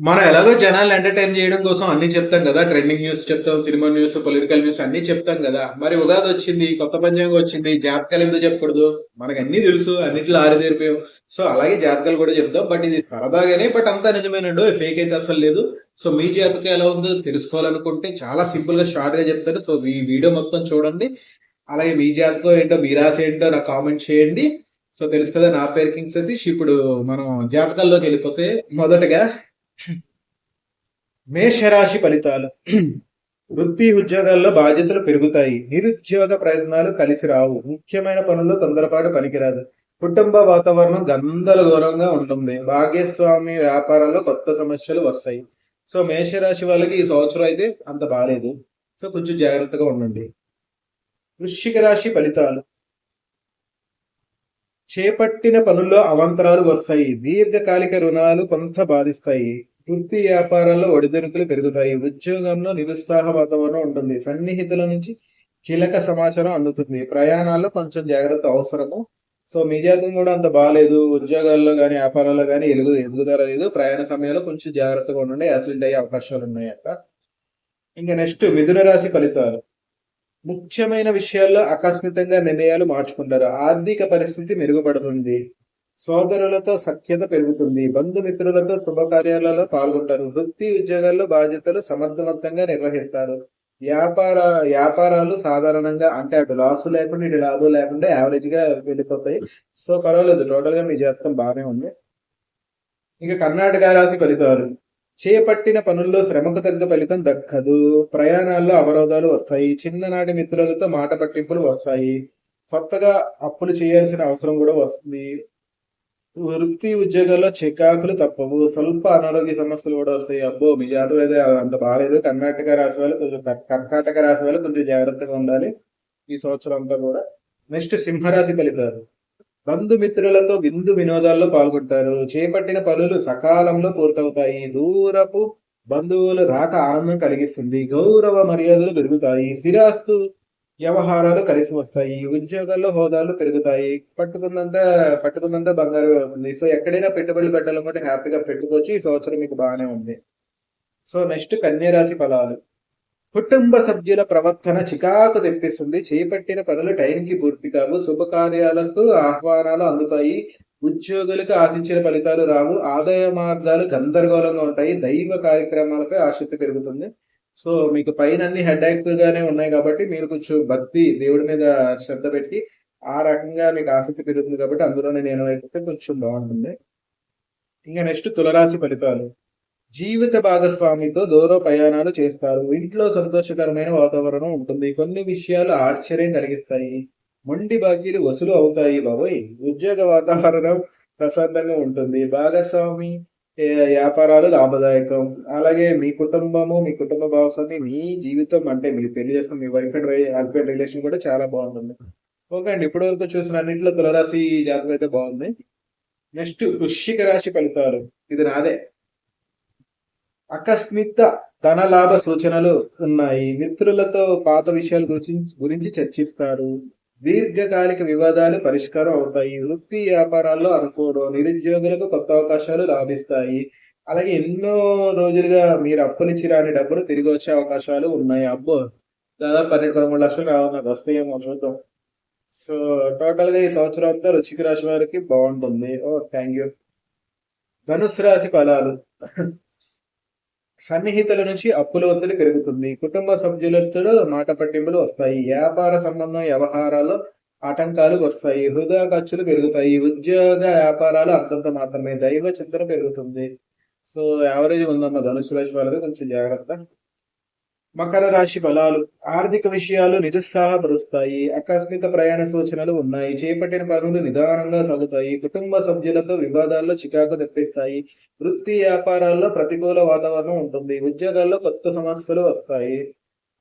మనం ఎలాగో జనాలు ఎంటర్టైన్ చేయడం కోసం అన్ని చెప్తాం కదా. ట్రెండింగ్ న్యూస్ చెప్తాం సినిమా న్యూస్ పొలిటికల్ న్యూస్ అన్ని చెప్తాం కదా. మరి ఉగాది వచ్చింది కొత్త పంచాంగం వచ్చింది జాతకాలు ఎందుకు చెప్పకూడదు? మనకు అన్ని తెలుసు అన్నిట్లో ఆరితేరిపోయాం. సో అలాగే జాతకాలు కూడా చెప్తాం. బట్ ఇది సరదాగానే బట్ అంతా నిజమేనండు ఫేక్ అయితే అసలు లేదు. సో మీ జాతకం ఎలా ఉందో తెలుసుకోవాలనుకుంటే చాలా సింపుల్గా షార్ట్గా చెప్తాను. సో ఈ వీడియో మొత్తం చూడండి. అలాగే మీ జాతకం ఏంటో మీ రాసి ఏంటో నాకు కామెంట్ చేయండి. సో తెలుసు కదా నా పేరు కింగ్ సతీష్. ఇప్పుడు మనం జాతకాల్లోకి వెళ్ళిపోతే మొదటగా మేషరాశి ఫలితాలు. వృత్తి ఉద్యోగాల్లో బాధ్యతలు పెరుగుతాయి. నిరుద్యోగ ప్రయత్నాలు కలిసి రావు. ముఖ్యమైన పనుల్లో తొందరపాటు పనికిరాదు. కుటుంబ వాతావరణం గందరగోళంగా ఉంటుంది. భాగ్యస్వామి వ్యాపారాల్లో కొత్త సమస్యలు వస్తాయి. సో మేషరాశి వాళ్ళకి ఈ సంవత్సరం అయితే అంత బాగాలేదు సో కొంచెం జాగ్రత్తగా ఉండండి. వృశ్చిక రాశి ఫలితాలు. చేపట్టిన పనుల్లో అవాంతరాలు వస్తాయి. దీర్ఘకాలిక రుణాలు కొంత బాధిస్తాయి. వృత్తి వ్యాపారాల్లో ఒడిదుడుకులు పెరుగుతాయి. ఉద్యోగంలో నిరుత్సాహ వాతావరణం ఉంటుంది. సన్నిహితుల నుంచి కీలక సమాచారం అందుతుంది. ప్రయాణాల్లో కొంచెం జాగ్రత్త అవసరము. సో మీ జాతకం కూడా అంత బాగాలేదు ఉద్యోగాల్లో కానీ వ్యాపారాల్లో కానీ ఎలుగు ఎదుగుదల లేదు. ప్రయాణ సమయంలో కొంచెం జాగ్రత్తగా ఉండండి. యాక్సిడెంట్ అయ్యే అవకాశాలు ఉన్నాయి అక్క. ఇంకా నెక్స్ట్ మిథున రాశి ఫలితాలు. ముఖ్యమైన విషయాల్లో ఆకస్మితంగా నిర్ణయాలు మార్చుకుంటారు. ఆర్థిక పరిస్థితి మెరుగుపడుతుంది. సోదరులతో సఖ్యత పెరుగుతుంది. బంధుమిత్రులతో శుభకార్యాలలో పాల్గొంటారు. వృత్తి ఉద్యోగాల్లో బాధ్యతలు సమర్థవంతంగా నిర్వహిస్తారు. వ్యాపార వ్యాపారాలు సాధారణంగా అంటే అటు లాసు లేకుండా ఇటు లాభం లేకుండా యావరేజ్గా వెళ్ళిపోతాయి. సో పర్వాలేదు. టోటల్గా మీ జాతకం బాగానే ఉంది. ఇక కర్ణాటక రాశి ఫలితాలు. చేపట్టిన పనుల్లో శ్రమకు తగ్గ ఫలితం దక్కదు. ప్రయాణాల్లో అవరోధాలు వస్తాయి. చిన్ననాటి మిత్రులతో మాట పట్టింపులు వస్తాయి. కొత్తగా అప్పులు చేయాల్సిన అవసరం కూడా వస్తుంది. వృత్తి ఉద్యోగాల్లో చికాకులు తప్పవు. స్వల్ప అనారోగ్య సమస్యలు కూడా వస్తాయి. అబ్బో మీ జాతకం అయితే అంత బాగాలేదు కర్ణాటక రాశి వాళ్ళు కొంచెం కర్ణాటక రాశి వాళ్ళు కొంచెం జాగ్రత్తగా ఉండాలి. ఈ సంవత్సరం అంతా కూడా. నెక్స్ట్ సింహరాశి ఫలితాలు. బంధుమిత్రులతో విందు వినోదాల్లో పాల్గొంటారు. చేపట్టిన పనులు సకాలంలో పూర్తవుతాయి. దూరపు బంధువులు రాక ఆనందం కలిగిస్తుంది. గౌరవ మర్యాదలు పెరుగుతాయి. స్థిరాస్తు వ్యవహారాలు కలిసి వస్తాయి. ఉద్యోగాల్లో హోదాలు పెరుగుతాయి. పట్టుకున్నంత పట్టుకున్నంత బంగారం ఉంది. సో ఎక్కడైనా పెట్టుబడులు పెట్టాలనుకుంటే హ్యాపీగా పెట్టుకోవచ్చు. ఈ సంవత్సరం మీకు బాగానే ఉంది. సో నెక్స్ట్ కన్యరాశి ఫలాలు. కుటుంబ సభ్యుల ప్రవర్తన చికాకు తెప్పిస్తుంది. చేపట్టిన పనులు టైంకి పూర్తి కావు. శుభకార్యాలకు ఆహ్వానాలు అందుతాయి. ఉద్యోగులకు ఆశించిన ఫలితాలు రావు. ఆదాయ మార్గాలు గందరగోళంగా ఉంటాయి. దైవ కార్యక్రమాలపై ఆసక్తి పెరుగుతుంది. సో మీకు పైన అన్ని హెడ్ గానే ఉన్నాయి కాబట్టి మీరు కొంచెం భక్తి దేవుడి మీద శ్రద్ధ పెట్టి ఆ రకంగా మీకు ఆసక్తి పెరుగుతుంది కాబట్టి అందులోనే నేను అయితే కొంచెం బాగుంటుంది. ఇంకా నెక్స్ట్ తులరాశి ఫలితాలు. జీవిత భాగస్వామితో దూర ప్రయాణాలు చేస్తారు. ఇంట్లో సంతోషకరమైన వాతావరణం ఉంటుంది. కొన్ని విషయాలు ఆశ్చర్యం కలిగిస్తాయి. మొండి బాకీలు వసూలు అవుతాయి బాబోయ్. ఉద్యోగ వాతావరణం ప్రశాంతంగా ఉంటుంది. భాగస్వామి వ్యాపారాలు లాభదాయకం. అలాగే మీ కుటుంబము మీ కుటుంబ భాగస్వామి మీ జీవితం అంటే మీరు పెళ్ళి చేస్తున్న మీ వైఫ్ అండ్ హస్బెండ్ రిలేషన్ కూడా చాలా బాగుంటుంది. ఓకే అండి. ఇప్పటి వరకు చూసిన అన్నింటిలో తులరాశి జాతకం అయితే బాగుంది. నెక్స్ట్ వృశ్చిక రాశి ఫలితాలు. ఇది నాదే. అకస్మిత ధన లాభ సూచనలు ఉన్నాయి. మిత్రులతో పాత విషయాల గురించి గురించి చర్చిస్తారు. దీర్ఘకాలిక వివాదాలు పరిష్కారం అవుతాయి. వృత్తి వ్యాపారాల్లో అనుకోవడం నిరుద్యోగులకు కొత్త అవకాశాలు లాభిస్తాయి. అలాగే ఎన్నో రోజులుగా మీరు అప్పునిచ్చి రాని డబ్బులు తిరిగి వచ్చే అవకాశాలు ఉన్నాయి. అబ్బో! దాదాపు పన్నెండు పదమూడు లక్షలు రావాలి వస్తాయేమో చూద్దాం. సో టోటల్గా ఈ సంవత్సరం అంతా రుచికి రాశి వారికి బాగుంటుంది. ఓ థ్యాంక్ యూ ధనుసు రాశి ఫలాలు. సన్నిహితుల నుంచి అప్పుల ఒత్తిడి పెరుగుతుంది. కుటుంబ సభ్యులతో మాట పట్టింపులు వస్తాయి. వ్యాపార సంబంధం వ్యవహారాల్లో ఆటంకాలు వస్తాయి. హృదయ ఖర్చులు పెరుగుతాయి. ఉద్యోగ వ్యాపారాలు అంతంత మాత్రమే. దైవ చింతన పెరుగుతుంది. సో యావరేజ్ ఉందన్న ధనుసు రాశి వాళ్ళది కొంచెం జాగ్రత్త. మకర రాశి ఫలాలు ఆర్థిక విషయాలు నిరుత్సాహపరుస్తాయి ఆకస్మిక ప్రయాణ సూచనలు ఉన్నాయి చేపట్టిన పనులు నిదానంగా సాగుతాయి కుటుంబ సభ్యులతో వివాదాల్లో చికాకు తెప్పిస్తాయి వృత్తి వ్యాపారాల్లో ప్రతికూల వాతావరణం ఉంటుంది ఉద్యోగాల్లో కొత్త సమస్యలు వస్తాయి.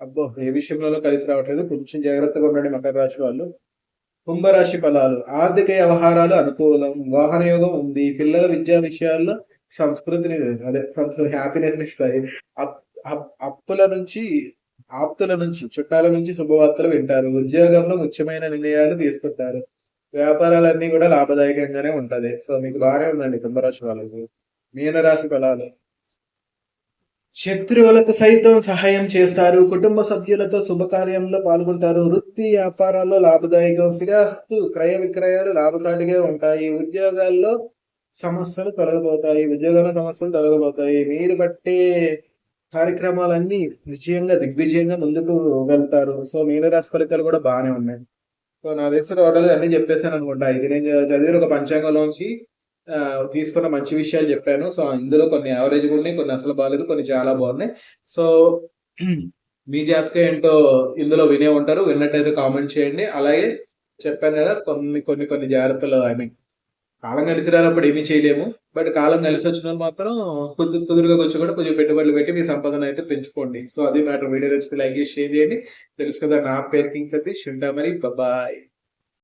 అబ్బో ఏ విషయంలో కలిసి రావట్లేదు. కొంచెం జాగ్రత్తగా ఉండండి మకర రాశి వాళ్ళు. కుంభరాశి ఫలాలు ఆర్థిక వ్యవహారాలు అనుకూలం వాహన యోగం ఉంది పిల్లల విద్యా విషయాల్లో సంస్కృతిని అదే హ్యాపీనెస్ ఇస్తాయి. అప్పుల నుంచి ఆప్తుల నుంచి చుట్టాల నుంచి శుభవార్తలు వింటారు. ఉద్యోగంలో ముఖ్యమైన నిర్ణయాలు తీసుకుంటారు. వ్యాపారాలన్నీ కూడా లాభదాయకంగానే ఉంటది. సో మీకు బాగానే ఉందండి కుంభరాశి వాళ్ళకి. మీనరాశి ఫలాలు. శత్రువులకు సైతం సహాయం చేస్తారు. కుటుంబ సభ్యులతో శుభకార్యంలో పాల్గొంటారు. వృత్తి వ్యాపారాల్లో లాభదాయకం. స్థిరాస్తు క్రయ విక్రయాలు లాభసాటిగా ఉంటాయి. ఉద్యోగాల్లో సమస్యలు తొలగబోతాయి ఉద్యోగాల సమస్యలు తొలగబోతాయి మీరు పట్టే కార్యక్రమాలన్నీ విజయంగా దిగ్విజయంగా ముందుకు వెళ్తారు. సో మీనరాశి ఫలితాలు కూడా బాగానే ఉన్నాయి. సో నా తెలిసిన ఆర్డర్ అన్ని చెప్పేసాను అనుకుంటా. ఇది నేను చదివిన ఒక పంచాంగంలోంచి తీసుకున్న మంచి విషయాలు చెప్పాను. సో ఇందులో కొన్ని యావరేజ్ ఉన్నాయి కొన్ని అసలు బాగాలేదు కొన్ని చాలా బాగున్నాయి. సో మీ జాతకం ఏంటో ఇందులో వినే ఉంటారు. విన్నట్టయితే కామెంట్ చేయండి. అలాగే చెప్పాను కదా కొన్ని కొన్ని కొన్ని జాగ్రత్తలు ఐ మీన్ కాలం కలిసి రానప్పుడు ఏమీ చేయలేము. బట్ కాలం కలిసి వచ్చిన మాత్రం కొద్ది కుదురుగా వచ్చి కూడా కొంచెం పెట్టుబడులు పెట్టి మీ సంపదన అయితే పెంచుకోండి. సో అది మ్యాటర్. వీడియో నచ్చితే లైక్ చేసి షేర్ చేయండి. తెలుసు కదా నా పేరు కింగ్ సతీష్. ఉంటా మరి. బాయ్